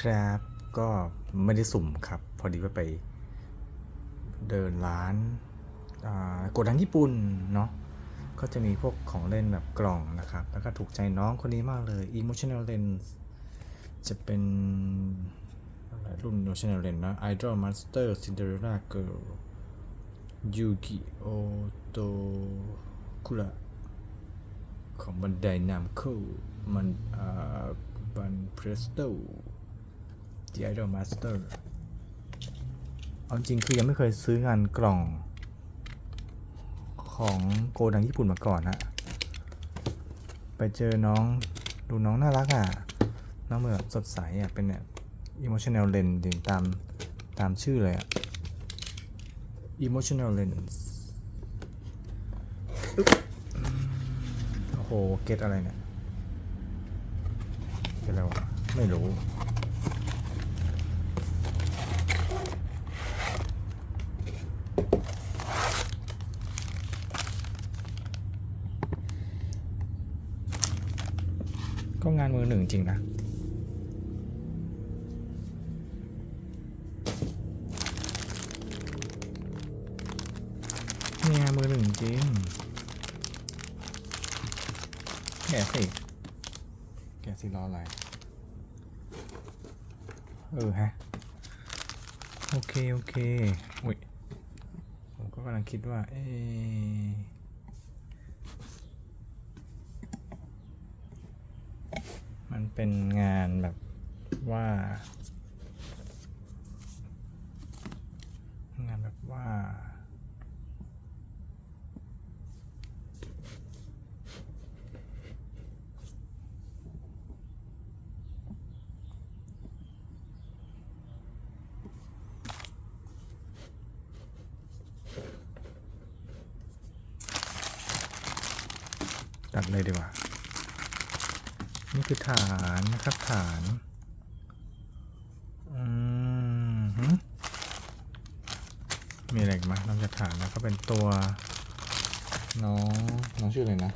ครับก็ไม่ได้สุ่มครับ พอดีว่าไปเดินร้านโกดังญี่ปุ่นเนาะก็จะมีพวกของเล่นแบบกล่องนะครับ แล้วก็ถูกใจน้องคนนี้มากเลย emotional lens จะเป็นรุ่น emotional lens นะ idol master cinderella girl yuki otokura ของบันไดนามคูมันอ่าบันเพรสโต The Idol Master เอาจริงคือยังไม่เคยซื้องานกล่องของโกดังญี่ปุ่นมาก่อนฮะไปเจอน้องดูน้องน่ารักอะ น้องเหมือนสดใสอะ เป็นเนี่ย emotional lens ถึงตามตามชื่อเลยอะ emotional lens โอ้โห เก็ตอะไรเนี่ย เก็ตอะไรวะ ไม่รู้ ก็งานมือหนึ่งจริงนะนี่งานมือหนึ่งจริงแกสิแกสิรออะไร เออฮะ โอเค โอเคอุ้ยผมก็กำลังคิดว่า เอ๊ มันเป็นงานแบบว่า งานแบบว่า ตัดเลยดีกว่า นี่คือฐานนะครับฐาน อืมหึมีอะไรไหมนอกจากฐานแล้วก็เป็นตัวน้องน้องชื่ออะไรนะ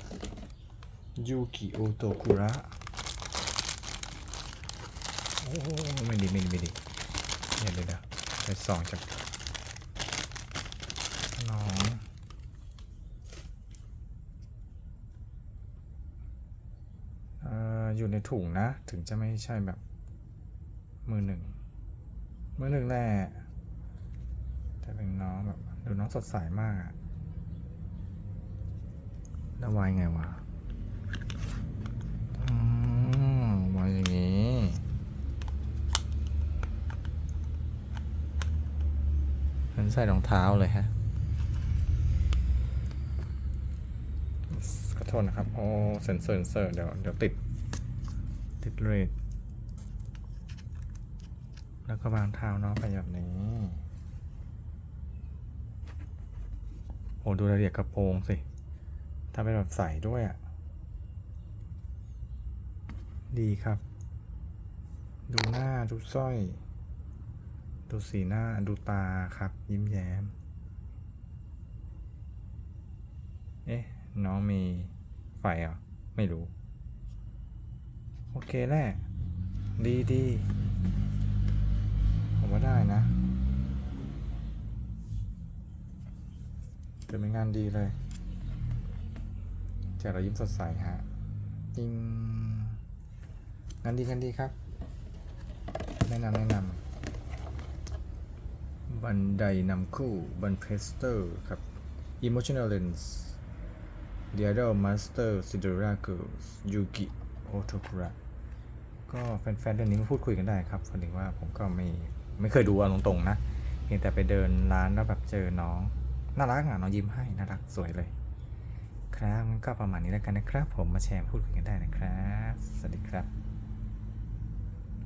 ยูกิโอโตคุระโอ้ไม่ดีไม่ดีไม่ดีเดี๋ยวเดี๋ยวเดี๋ยวไปส่องจากน้อง เอยู่ในถุงนะ ถึงจะไม่ใช่แบบ มือหนึ่ง มือหนึ่งแหละแต่เป็นน้องแบบดูน้องสดใสมาก แล้ววายไงวะวายอย่างนี้ฉันใส่รองเท้าเลยฮะขอโทษนะครับ โอ้เซนเซอร์เซนเซอร์เดี๋ยวเดี๋ยวติด ติดเรทแล้วก็วางเท้าน้องไปแบบนี้ โอ้ดูรายละเอียดกระโปรงสิทำเป็นแบบใส่ด้วยอะ ดีครับ ดูหน้า ดูสร้อย ดูสีหน้า ดูตาครับ ยิ้มแย้ม เอ๊ะ น้องมีไฟเหรอ ไม่รู้ โอเคแหละดีดีผมว่าได้นะเป็นงานดีเลยแจกเรายิ้มสดใสฮะจริงงานดีงานดีครับ แนะนำแนะนำบันไดนำคู่บันเพรสเตอร์ครับ Emotional Lens The Idol Master Cinderella Girls Yuki Otokura ก็แฟนๆเรื่องนี้มาพูดคุยกันได้ครับพอดีว่าผมก็ไม่ไม่เคยดูเอาตรงๆนะเพียงแต่ไปเดินร้านแล้วแบบเจอน้องน่ารักอะน้องยิ้มให้น่ารักสวยเลย ครับก็ประมาณนี้แล้วกันนะครับ ผมมาแชร์พูดคุยกันได้นะครับ สวัสดีครับ